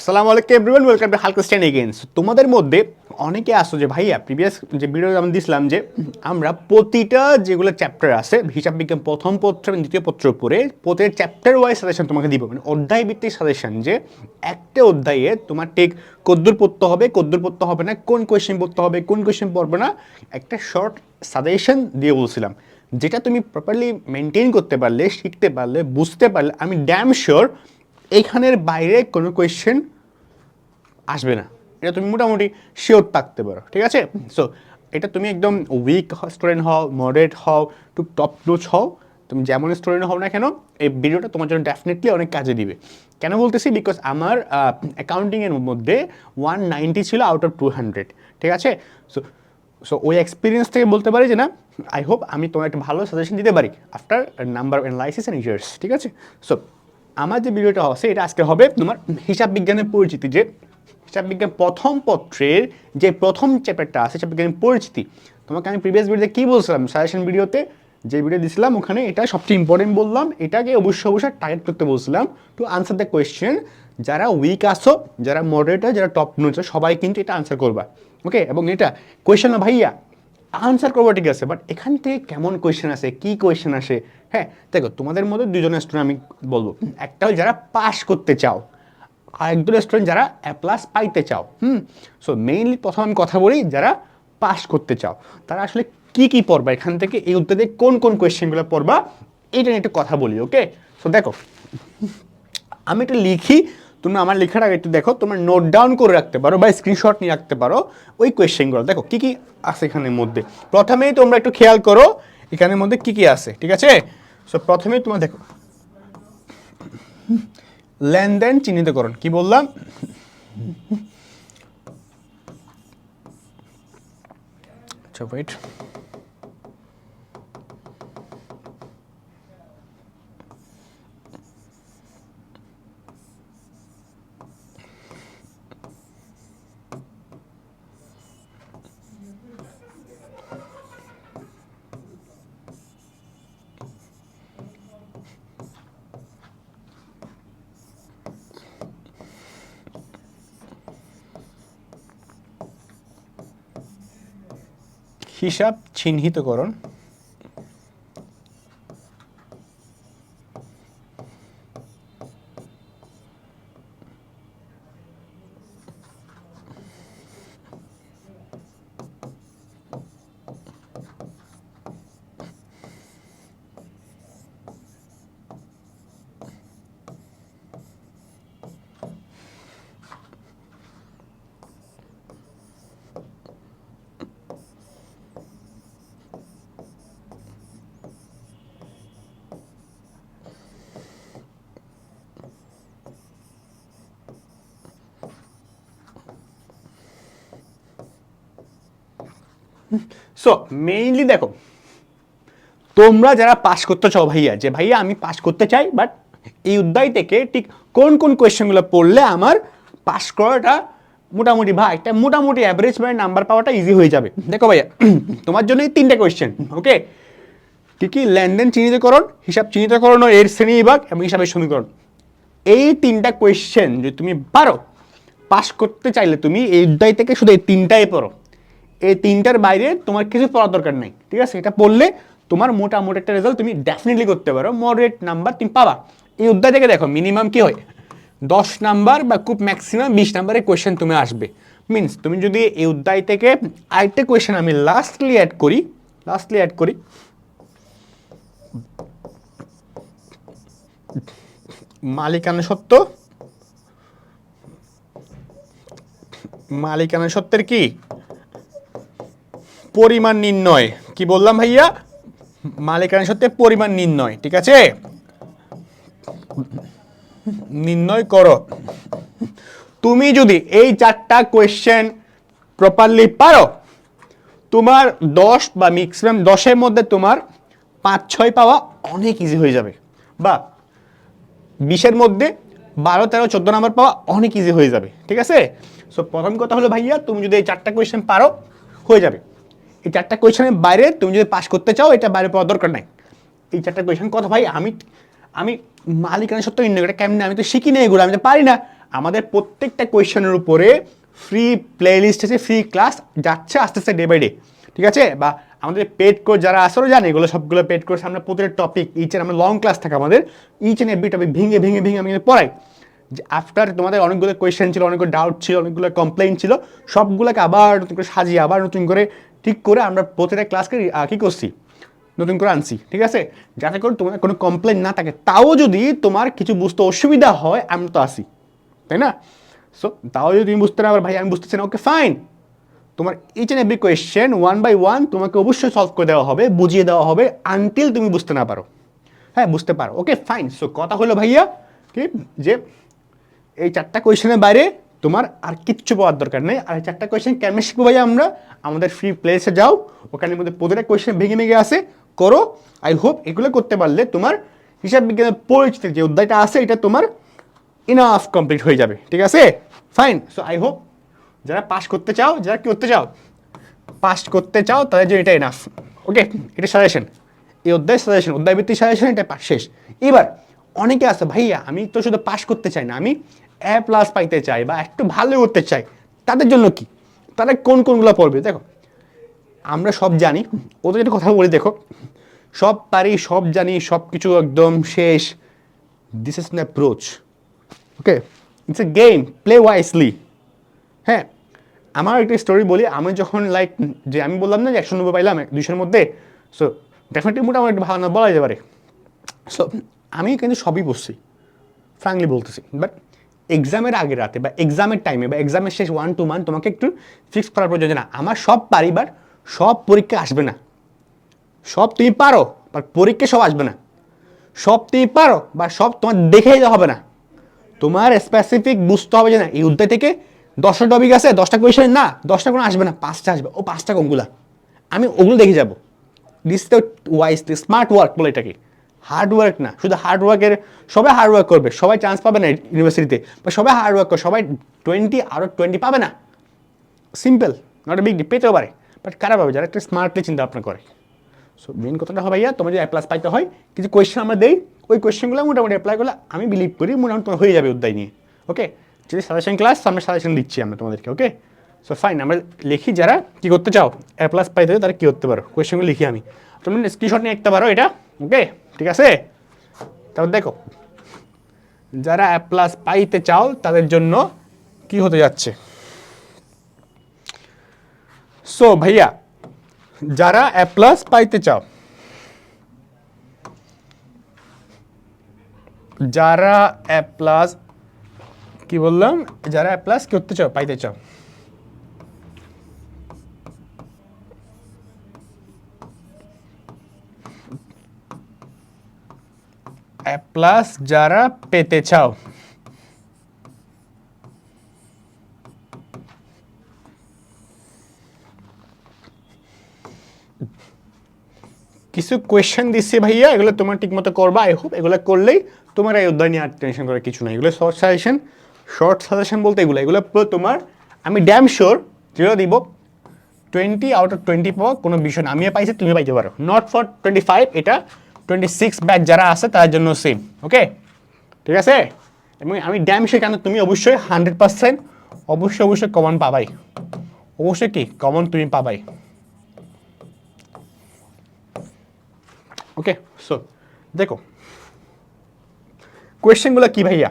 আসসালামু আলাইকুম everyone welcome to হালকস্টেন এগেইন তোমাদের মধ্যে অনেকে আসো যে, ভাইয়া প্রিভিয়াস যে ভিডিও আমি দিছিলাম যে, আমরা প্রতিটা যেগুলো চ্যাপ্টার আছে, হিসাব বিজ্ঞান প্রথম পত্র এবং দ্বিতীয় পত্রের উপরে প্রতিটা চ্যাপ্টার ওয়াইজ সাজেশন তোমাকে দিব। মানে অধ্যায় ভিত্তিক সাজেশন যে, একটা অধ্যায়ে তোমার ঠিক কদ্দুর পড়তে হবে, কদ্দুর পড়তে হবে না, কোন কোয়েশ্চেন পড়তে হবে, কোন কোয়েশ্চেন পড়বে না, একটা শর্ট সাজেশন দিয়ে বলছিলাম। যেটা তুমি প্রপারলি মেনটেন করতে পারলে, শিখতে পারলে, বুঝতে পারলে, আমি ড্যাম শিওর এইখানের বাইরে কোনো কোয়েশ্চেন আসবে না। এটা তুমি মোটামুটি শিওর থাকতে পারো, ঠিক আছে? সো এটা তুমি একদম উইক স্টুডেন্ট হও মডারেট হও টু টপ নোচ হও, তুমি যেমন স্টুডেন্ট হও না কেন, এই ভিডিওটা তোমার জন্য ডেফিনেটলি অনেক কাজে দিবে। কেন বলতেছি? বিকজ আমার অ্যাকাউন্টিংয়ের মধ্যে ওয়ান নাইনটি ছিল আউট অফ টু হান্ড্রেড ঠিক আছে? সো সো ওই এক্সপিরিয়েন্স থেকে বলতে পারি যে না আই হোপ আমি তোমার একটা ভালো সাজেশন দিতে পারি after number analysis and years ঠিক আছে? সো আমার যে ভিডিওটা আছে এটা আজকে হবে তোমার হিসাব বিজ্ঞানের পরিচিতি, যে হিসাব বিজ্ঞান প্রথম পত্রের যে প্রথম চ্যাপ্টারটা আছে, হিসাব বিজ্ঞানের পরিচিতি। তোমাকে আমি প্রিভিয়াস ভিডিওতে কী বলছিলাম? সাজেশন ভিডিওতে যে ভিডিও দিছিলাম, ওখানে এটা সবচেয়ে ইম্পর্টেন্ট বললাম। এটাকে অবশ্যই অবশ্যই টার্গেট করতে বলছিলাম টু আনসার দ্য কোয়েশ্চেন যারা উইক আসো যারা মডারেটার যারা টপ নোচো সবাই কিন্তু এটা আনসার করবা। ওকে এবং এটা কোয়েশ্চেন না, ভাইয়া আনসার করব, ঠিক আছে? বাট এখান থেকে কেমন কোয়েশ্চেন আসে, কী কোয়েশ্চেন আসে? হ্যাঁ দেখো, তোমাদের মধ্যে দুজনের স্টুডেন্ট আমি বলব। একটা হলো যারা পাস করতে চাও, আর একজন স্টুডেন্ট যারা প্লাস পাইতে চাও, হুম? সো মেইনলি প্রথম আমি কথা বলি যারা পাস করতে চাও। তারা আসলে কি কি পড়বা? এখান থেকে এই উত্তরে কোন কোন কোয়েশ্চেনগুলো পড়বা? এইটা নিয়ে একটু কথা বলি ওকে সো দেখো, আমি একটু লিখি তুমি আমার লেখার আগে একটু দেখো, তোমার নোট ডাউন করে রাখতে পারো বা স্ক্রিনশট নিয়ে রাখতে পারো ওই কোয়েশ্চেনগুলো দেখো, কী কী আছে এখানের মধ্যে? প্রথমেই তোমরা একটু খেয়াল করো, এখানের মধ্যে কী কী আছে, ঠিক আছে? সো প্রথমেই তোমার দেখো, লেনদেন চিহ্নিতকরণ, কি বললাম? আচ্ছা ওয়েট হিসাব চিহ্নিতকরণ সো মেইনলি দেখো, তোমরা যারা পাস করতে চাও ভাইয়া, যে ভাইয়া আমি পাস করতে চাই বাট এই অধ্যায় থেকে ঠিক কোন কোন কোয়েশ্চেনগুলো পড়লে আমার পাস করাটা মোটামুটি ভাই, একটা মোটামুটি অ্যাভারেজ মানে নাম্বার পাওয়াটা ইজি হয়ে যাবে। দেখো ভাইয়া, তোমার জন্য এই তিনটে কোয়েশ্চেন ওকে কি কি? লেনদেন চিহ্নিতকরণ, হিসাব চিহ্নিতকরণ এর শ্রেণি বিভাগ এবং হিসাবের সমীকরণ। এই তিনটা কোয়েশ্চেন যদি তুমি পারো পাস করতে চাইলে তুমি এই অধ্যায় থেকে শুধু এই তিনটাই পড়ো। এই তিনটার বাইরে তোমার কিছু পড়ার দরকার নেই, ঠিক আছে? এটা পড়লে তোমার মোটামুটি একটা রেজাল্ট তুমি ডেফিনেটলি করতে পারো। মডারেট নাম্বার তুমি পাবা। এই অধ্যায় থেকে দেখো মিনিমাম কি হয়? দশ নাম্বার বা খুব ম্যাক্সিমাম বিশ নাম্বারের কোয়েশ্চেন তুমি আসবে। মিনস তুমি যদি এই অধ্যায় থেকে আরেকটা কোয়েশ্চেন আমি লাস্টলি অ্যাড করি লাস্টলি অ্যাড করি। মালিকানা সত্য মালিকানা সত্যের কি? পরিমাণ নির্ণয়। কি বললাম ভাইয়া? মালিকানা সত্যের পরিমাণ নির্ণয়, ঠিক আছে? নির্ণয় করো। তুমি যদি এই চারটা কোয়েশ্চেন প্রপারলি পারো, তোমার দশ বা ম্যাক্সিমাম দশের মধ্যে তোমার পাঁচ, ছয় পাওয়া অনেক ইজি হয়ে যাবে। বা বিশের মধ্যে বারো, তেরো, চোদ্দ নাম্বার পাওয়া অনেক ইজি হয়ে যাবে, ঠিক আছে? সো প্রথম কথা হলো ভাইয়া, তুমি যদি এই চারটা কোয়েশ্চেন পারো, হয়ে যাবে। এই চারটা কোয়েশনের বাইরে তুমি যদি পাস করতে চাও, এটা বাইরে পাওয়ার দরকার নাই। এই চারটা কোয়েশ্চেন কথা ভাই, আমি আমি মালিকানা সত্য নির্ণয় এটা কেমনে আমি তো শিখি না এগুলো, আমি তো পারি না। আমাদের প্রত্যেকটা কোয়েশ্চেনের উপরে ফ্রি প্লেলিস্ট আছে ফ্রি ক্লাস যাচ্ছে আস্তে আস্তে ডে বাই ডে ঠিক আছে? বা আমাদের পেড কোর্স যারা আসলে জানে, এগুলো সবগুলো পেড কোর্স আমরা প্রতিটা টপিক ইচ আমরা লং ক্লাস থাকে আমাদের ইচ অ্যান্ড এভরি টপিক ভেঙে ভেঙে ভেঙে আমি পড়াই। যে আফটার তোমাদের অনেকগুলো কোয়েশ্চেন ছিল, অনেকগুলো ডাউট ছিল, অনেকগুলো কমপ্লেন ছিল, সবগুলোকে আবার নতুন করে সাজিয়ে, আবার নতুন করে ঠিক করে আমরা প্রতিটা ক্লাসকে কী করছি? নতুন করে আনছি, ঠিক আছে? যাতে করে তোমার কোনো কমপ্লেন না থাকে। তাও যদি তোমার কিছু বুঝতে অসুবিধা হয়, আমি তো আসি তাই না? সো তাও যদি তুমি বুঝতে না ভাই, আমি বুঝতেছি না, ওকে ফাইন তোমার each and every question one by one তোমাকে অবশ্যই সলভ করে দেওয়া হবে, বুঝিয়ে দেওয়া হবে আনটিল তুমি বুঝতে না পারো। হ্যাঁ বুঝতে পারো। ওকে ফাইন সো কথা হলো ভাইয়া, কি? যে, এই চারটা কোয়েশনের বাইরে তোমার আর কিচ্ছু পাওয়ার দরকার নেই। আর চারটা কোয়েশন কেমন শিখব ভাই আমরা? আমাদের ফ্রি প্লেসে যাও। ওখানের মধ্যে প্রতিটা কোয়েশন ভেঙে ভেঙে আসে। করো। আই হোপ এগুলো করতে পারলে তোমার হিসাব বিজ্ঞানের পরিচিতির যে অধ্যায়টা আছে, এটা তোমার ইনাফ কমপ্লিট হয়ে যাবে। ঠিক আছে? ফাইন সো আই হোপ যারা পাস করতে চাও, যারা করতে চাও? পাস করতে চাও, তাদের জন্য এটা এনাফ ওকে এটা সাজেশন এই অধ্যায় সাজেশন অধ্যায় ভিত্তিক সাজেশন এটা শেষ। এবার অনেকে আছে, ভাইয়া, আমি তো শুধু পাস করতে চাই না, আমি এ প্লাস পাইতে চাই বা একটু ভালো করতে চাই। তাদের জন্য কি? তারা কোন কোনগুলো পড়বে? দেখো, আমরা সব জানি, ওদের একটা কথা বলি, দেখো, সব পারি, সব জানি সব কিছু একদম শেষ। This is an approach okay it's a game play wisely হ্যাঁ? আমার একটা স্টোরি বলি, আমি যখন লাইক যে আমি বললাম না যে একশো নব্বই পাইলাম, দুইশোর মধ্যে সো ডেফিনেটলি মোটামুটি ভালো না, বলা যেতে পারে। সো আমি কিন্তু সবই বসছি ফ্রাঙ্কলি বলতেছি। বাট এক্সামের আগে রাতে বা এক্সামের টাইমে বা এক্সামের শেষ ওয়ান টু মান্থ তোমাকে একটু ফিক্স করার প্রয়োজন না, আমার সব পারি বাট সব পরীক্ষা আসবে না। সব তুমি পারো বাট পরীক্ষা সব আসবে না। সব তুমি পারো বা সব তোমার দেখে হবে না। তোমার স্পেসিফিক বুঝতে হবে যে না, এই অধ্যায় থেকে দশটা টপিক আছে, দশটা কোয়েশন না, দশটা কোনো আসবে না, পাঁচটা আসবে, ও পাঁচটা কোনগুলা? আমি ওগুলো দেখে যাব। This the wise smart work বলে এটাকে। হার্ড ওয়ার্ক না। শুধু হার্ড ওয়ার্কের সবাই হার্ড ওয়ার্ক করবে, সবাই চান্স পাবে না ইউনিভার্সিটিতে বা সবাই হার্ড ওয়ার্ক করবে সবাই টোয়েন্টি আরও টোয়েন্টি পাবে না। Simple not a big D পেতেও পারে। বাট কারা পাবে যারা একটা স্মার্টলি চিন্তা ভাবনা করে। সো মেন কথাটা হবে ভাইয়া, তোমার যদি প্লাস পাইতে হয়, কিছু কোয়েশ্চেন আমরা দেই, ওই কোয়েশ্চেনগুলো মোটামুটি অ্যাপ্লাই করলে আমি বিলিভ করি, মোটামুটি তোমার হয়ে যাবে অধ্যায় নিয়ে। ওকে যদি সাজেশন ক্লাস আমরা সাজেশন দিচ্ছি আমরা তোমাদেরকে ওকে সো ফাইন আমরা লিখি যারা কী করতে চাও অ্যাপ্লাস পাইতে তারা কী করতে পারো? কোয়েশ্চেনগুলো লিখি আমি। তুমি স্ক্রিনশট নিয়ে লিখতে পারো এটা ওকে ঠিক আছে? তারপর দেখো, যারা অ্যাপ প্লাস পাইতে চাও, তাদের জন্য কি হতে যাচ্ছে? সো ভাইয়া, যারা এ প্লাস পাইতে চাও, যারা এ প্লাস কি বললাম? যারা এ প্লাস করতে চাও, পাইতে চাও প্লাস যারা পেতে চাও। কিছু কোয়েশ্চেন দিচ্ছি ভাইয়া, এগুলো তোমার ঠিকমতো করবা আই হোপ এগুলো করলেই তোমার এই অধ্যায় নিয়ে আর টেনশন করার কিছু নাই। এগুলো শর্ট সাজেশন শর্ট সাজেশন বলতে এগুলো এগুলো পুরো তোমার, আমি ড্যাম শিওর যেগুলো দিব। টোয়েন্টি আউট অফ টোয়েন্টি পাওয়া কোনো বিষয় না, আমিও পাইছি তুমি পাইতে পারো। নট ফর টোয়েন্টি ফাইভ এটা টোয়েন্টি সিক্স ব্যাচ যারা আছে, তার জন্য সেম ওকে ঠিক আছে? এবং আমি ড্যাম শিওর কেন তুমি অবশ্যই হান্ড্রেড পার্সেন্ট অবশ্যই অবশ্যই কমন পাবাই। অবশ্যই কি? কমন তুমি পাবাই। ওকে সো দেখো। কোয়েশ্চেনগুলো কি ভাইয়া?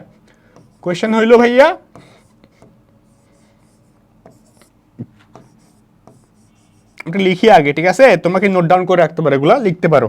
কোয়েশ্চেন হইল ভাইয়া, একটু লিখি আগে, ঠিক আছে? তোমাকে নোট ডাউন করে রাখতে পারো, এগুলো লিখতে পারো।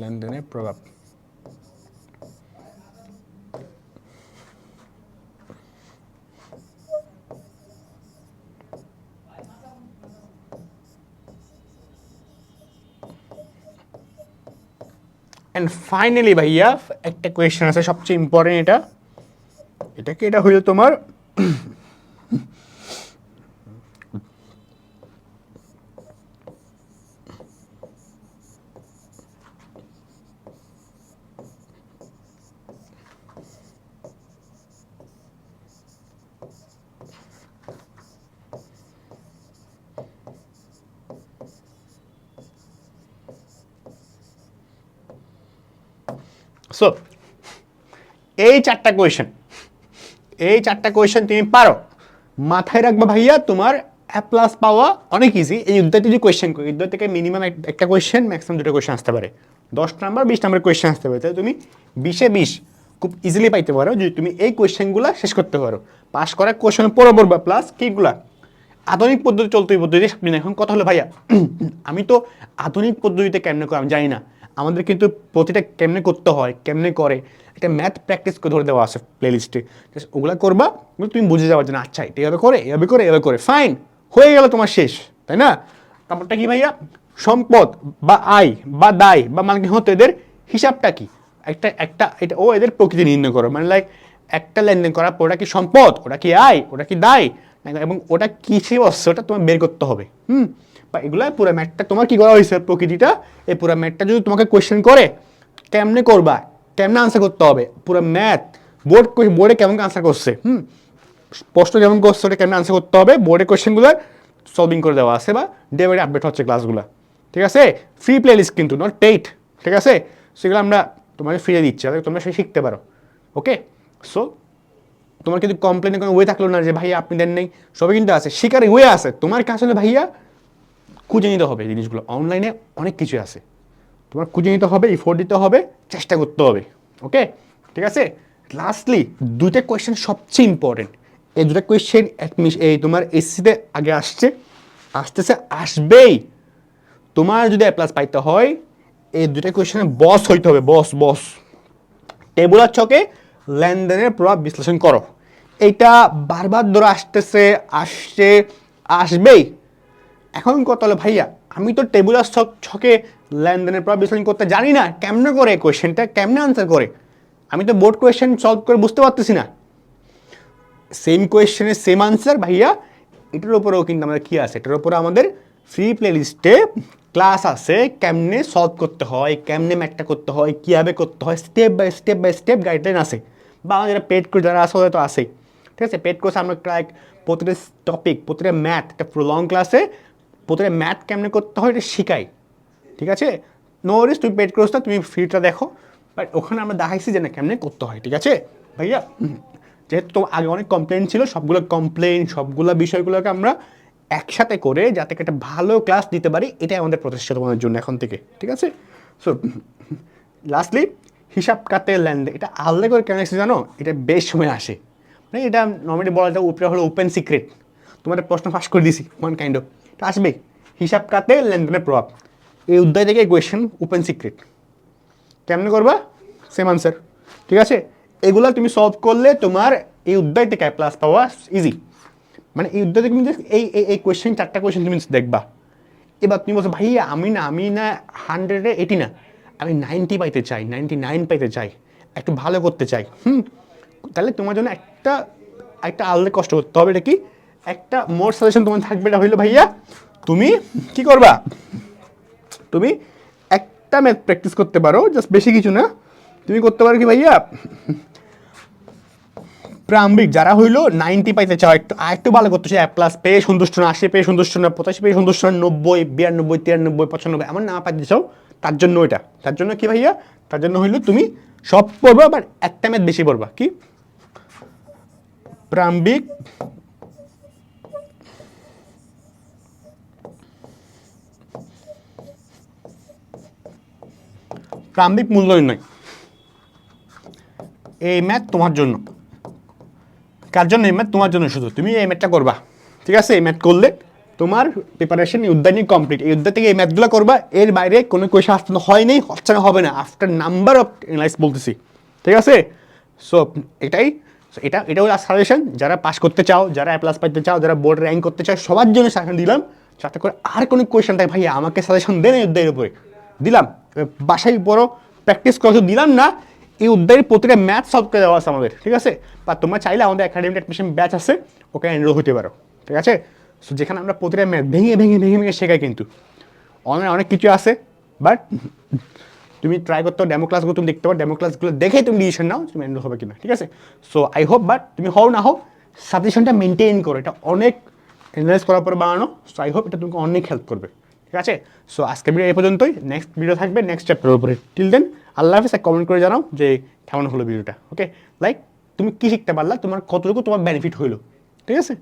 লেনদেনের প্রভাব। অ্যান্ড ফাইনালি ভাইয়া, একটা কোয়েশ্চেন আছে, সবচেয়ে ইম্পর্টেন্ট এটা। এটা কি? এটা হইল তোমার সো এই চারটা কোয়েশন এই চারটা কোয়েশন তুমি পারো। মাথায় রাখবা ভাইয়া, তোমার প্লাস পাওয়া অনেক ইজি এই উদ্যোগ যদি কোয়েশ্চেন করি উদ্যোগ থেকে মিনিমাম একটা কোয়েশ্চেন ম্যাক্সিমাম দুটো কোয়েশ্চেন আসতে পারে। দশ নাম্বার বিশ নাম্বার কোয়েশ্চেন আসতে পারে। তাহলে তুমি বিশে বিশ খুব ইজিলি পাইতে পারো যদি তুমি এই কোয়েশ্চেনগুলো শেষ করতে পারো। পাস করা কোয়েশ্চেন পরে পড়বা প্লাস কিগুলা আধুনিক পদ্ধতি চলতে পদ্ধতি। এখন কথা হলো ভাইয়া, আমি তো আধুনিক পদ্ধতিতে কেমনে করে আমি জানি না। আমাদের কিন্তু প্রতিটা কেমনে করতে হয়, কেমনে করে, একটা ম্যাথ প্র্যাকটিস করে ধরে দেওয়া আছে প্লেলিস্টে ওগুলো করবা তুমি বুঝে যাওয়ার জন্য আচ্ছা এটা এভাবে করে এভাবে করে এভাবে করে ফাইন হয়ে গেল তোমার শেষ, তাই না? তারপরটা কি ভাইয়া? সম্পদ বা আয় বা দায় বা মানে হতো এদের? হিসাবটা কি? একটা একটা, এটা, ও এদের প্রকৃতি নির্ণয় করো মানে লাইক একটা লেনদেন করার পর ওটা কি সম্পদ? ওটা কি আয়? ওটা কি দায়? এবং ওটা কিসে বসছে ওটা তোমার বের করতে হবে, হুম? বা এগুলো পুরো ম্যাটটা। তোমার কি করা হয়েছে প্রকৃতিটা? এই পুরো ম্যাটটা যদি তোমাকে কোয়েশ্চেন করে, কেমনে করবা? কেমনে আনসার করতে হবে? পুরো ম্যাথ বোর্ড বোর্ডে কেমন আনসার করছে? হুম? প্রশ্ন যেমন করছে, ওটা কেমন আনসার করতে হবে? বোর্ডের কোয়েশ্চেনগুলো সলভিং করে দেওয়া আছে বা ডে বাই আপডেট হচ্ছে ক্লাসগুলো ঠিক আছে? ফ্রি প্লে লিস্ট কিন্তু নট পেইড ঠিক আছে? সেগুলো আমরা তোমাকে ফিরে দিচ্ছি, যাতে তোমরা সেই শিখতে পারো। ওকে সো তোমার কিন্তু কমপ্লেনের কোনো ওয়ে থাকল না যে, ভাইয়া, আপনি দেন নেই। সবই কিন্তু আছে। শিকারে ওয়ে আছে। তোমার কাছে ভাইয়া খুঁজে নিতে হবে জিনিসগুলো। অনলাইনে অনেক কিছু আছে। তোমার খুঁজে নিতে হবে ইফোর্ট দিতে হবে, চেষ্টা করতে হবে। ওকে ঠিক আছে? লাস্টলি দুইটা কোয়েশ্চেন সবচেয়ে ইম্পর্টেন্ট এই দুটা কোয়েশ্চেন এই তোমার এসসিতে আগে আসছে, আসতেছে, আসবেই। তোমার যদি অ্যাপ্লাস পাইতে হয়, এই দুটা কোয়েশ্চেনে বস হইতে হবে বস বস টেবুলার ছকে লেনদেনের প্রভাব বিশ্লেষণ করো। এটা বারবার ধরে আসতেছে, আসছে, আসবেই। এখন কত হলো ভাইয়া? আমি তো টেবুলার ছক ছকে লেনদেনের প্রভাব বিশ্লেষণ করতে জানি না, কেমনে করে কোয়েশ্চেনটা কেমনে আনসার করে? আমি তো বোর্ড কোয়েশ্চেন সলভ করে বুঝতে পারতেছি না। সেম কোয়েশ্চেনের সেম আনসার ভাইয়া, এটার উপরেও কিন্তু আমাদের কী আছে? এটার উপরে আমাদের ফ্রি প্লে লিস্টে ক্লাস আছে, কেমনে সলভ করতে হয়, কেমনে ম্যাটটা করতে হয়, কীভাবে করতে হয় step by step by step guideline আছে। বা আমাদের পেড কোর্স যারা ওদের তো আছেই। ঠিক আছে? পেড কোর্স আমরা লাইক প্রতিটা টপিক প্রতিটা ম্যাথ একটা লং ক্লাসে প্রতিটা ম্যাথ কেমনে করতে হয় এটা শিখাই, ঠিক আছে? নো ওয়ারিস তুমি পেড কোর্সটা তুমি ফ্রিটা দেখো। বাট ওখানে আমরা দেখাইছি যে না কেমনে করতে হয়, ঠিক আছে? ভাইয়া যেহেতু তো আগে অনেক কমপ্লেন ছিল, সবগুলো কমপ্লেন সবগুলো বিষয়গুলোকে আমরা একসাথে করে যাতে একটা ভালো ক্লাস দিতে পারি, এটাই আমাদের প্রচেষ্টা তোমাদের জন্য এখন থেকে, ঠিক আছে? সো লাস্টলি হিসাব কাতে লেনদেন এটা আলাদা করে কেন এসে জানো? এটা বেশ সময় আসে। মানে এটা নর্মালি বলা যায় উপরে হলো ওপেন সিক্রেট তোমাদের প্রশ্ন ফাঁস করে দিছি ওয়ান কাইন্ড অফ আসবে। হিসাব কাতে লেনদেনের প্রভাব। এই অধ্যায় থেকে কোয়েশ্চেন ওপেন সিক্রেট কেমনে করবা? সেম আনসার ঠিক আছে? এগুলো তুমি সলভ করলে তোমার এই অধ্যায় থেকে প্লাস পাওয়া ইজি মানে এই অধ্যায় থেকে তুমি এই এই কোয়েশ্চেন চারটা কোয়েশ্চেন তুমি দেখবা। এবার তুমি বলছো, ভাইয়া, আমি না আমি না হান্ড্রেডে এটি না। আমি নাইনটি পাইতে চাই নাইনটি নাইন পাইতে চাই। একটু ভালো করতে চাই। হুম? তাহলে তোমার জন্য একটা একটা আলাদা কষ্ট করতে হবে। এটা কি? একটা মোর সাজেশন তোমার থাকবে, এটা হইল ভাইয়া, তুমি কি করবা? তুমি একটা ম্যাথ প্র্যাকটিস করতে পারো জাস্ট বেশি কিছু না। তুমি করতে পারো কি ভাইয়া? প্রারম্ভিক যারা হইল নাইনটি পাইতে চাও, একটু, আর একটু ভালো করতে চাই প্লাস পেয়ে সন্তুষ্ট না, আশি পেয়ে সন্তুষ্ট না, পঁচাশি পেয়ে সন্তুষ্ট না, নব্বই, বিরানব্বই, তিরানব্বই, পঁচানব্বই, এমন না পাইতে চাও, তার জন্য এটা। তার জন্য কি ভাইয়া? তার জন্য হইল তুমি সব পড়বা বাট একটা ম্যাথ বেশি পড়বা কি? প্রারম্ভিক প্রারম্ভিক মূল্য নির্ণয় এই ম্যাথ তোমার জন্য। কার জন্য এই ম্যাথ তোমার জন্য শুধু। তুমি এই ম্যাথটা করবা। ঠিক আছে? এই ম্যাথ করলে তোমার প্রিপারেশন উদ্যান কমপ্লিট এই উদ্যান থেকে এই ম্যাথগুলো করবা। এর বাইরে কোনো কোয়েশন আসতে হয়নি, হচ্ছে না, হবে না। আফটার নাম্বার অফ এনালাইস বলতেছি। ঠিক আছে? সো এটাই। এটা এটাও সাজেশন যারা পাস করতে চাও, যারা প্লাস পাইতে চাও, যারা বোর্ড র্যাঙ্ক করতে চাও, সবার জন্য সাজেশন দিলাম। যাতে করে আর কোনো কোয়েশন থাকে ভাই আমাকে সাজেশন দেন উদ্যানের উপরে। দিলাম। বাসায় বড় প্র্যাকটিস করে। দিলাম না, এই উদ্যানের প্রতিটা ম্যাথ সলভ করে দেওয়া আছে আমাদের, ঠিক আছে? বা তোমরা চাইলে আমাদের একাডেমিক অ্যাডমিশন ব্যাচ আছে ওকে এনরোল হতে পারো, ঠিক আছে? সো যেখানে আমরা প্রতিটা ম্যাথ ভেঙে ভেঙে ভেঙে ভেঙে শেখাই কিন্তু। অনলাইনে অনেক কিছু আছে বাট তুমি ট্রাই করতে ডেমো ক্লাসগুলো তুমি দেখতে পারো ডেমো ক্লাসগুলো দেখেই তুমি ডিসিশন নাও তুমি এনরোল হবে কিনা, ঠিক আছে? সো আই হোপ বাট তুমি হও না হও সাজেশনটা মেনটেন করো। এটা অনেক এনালাইজ করার পর বানানো সো আই হোপ এটা তোমাকে অনেক হেল্প করবে। ঠিক আছে? সো আজকে ভিডিও এই পর্যন্তই। নেক্সট ভিডিও থাকবে নেক্সট চ্যাপ্টারের উপরে। টিল দেন আল্লাহ হাফিজ কমেন্ট করে জানাও যে কেমন হলো ভিডিওটা ওকে লাইক তুমি কী শিখতে পারলা? তোমার কতটুকু তোমার বেনিফিট হইল, ঠিক আছে?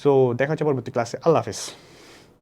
সো দেখা হচ্ছে পরবর্তী ক্লাসে আল্লাহ হাফিজ।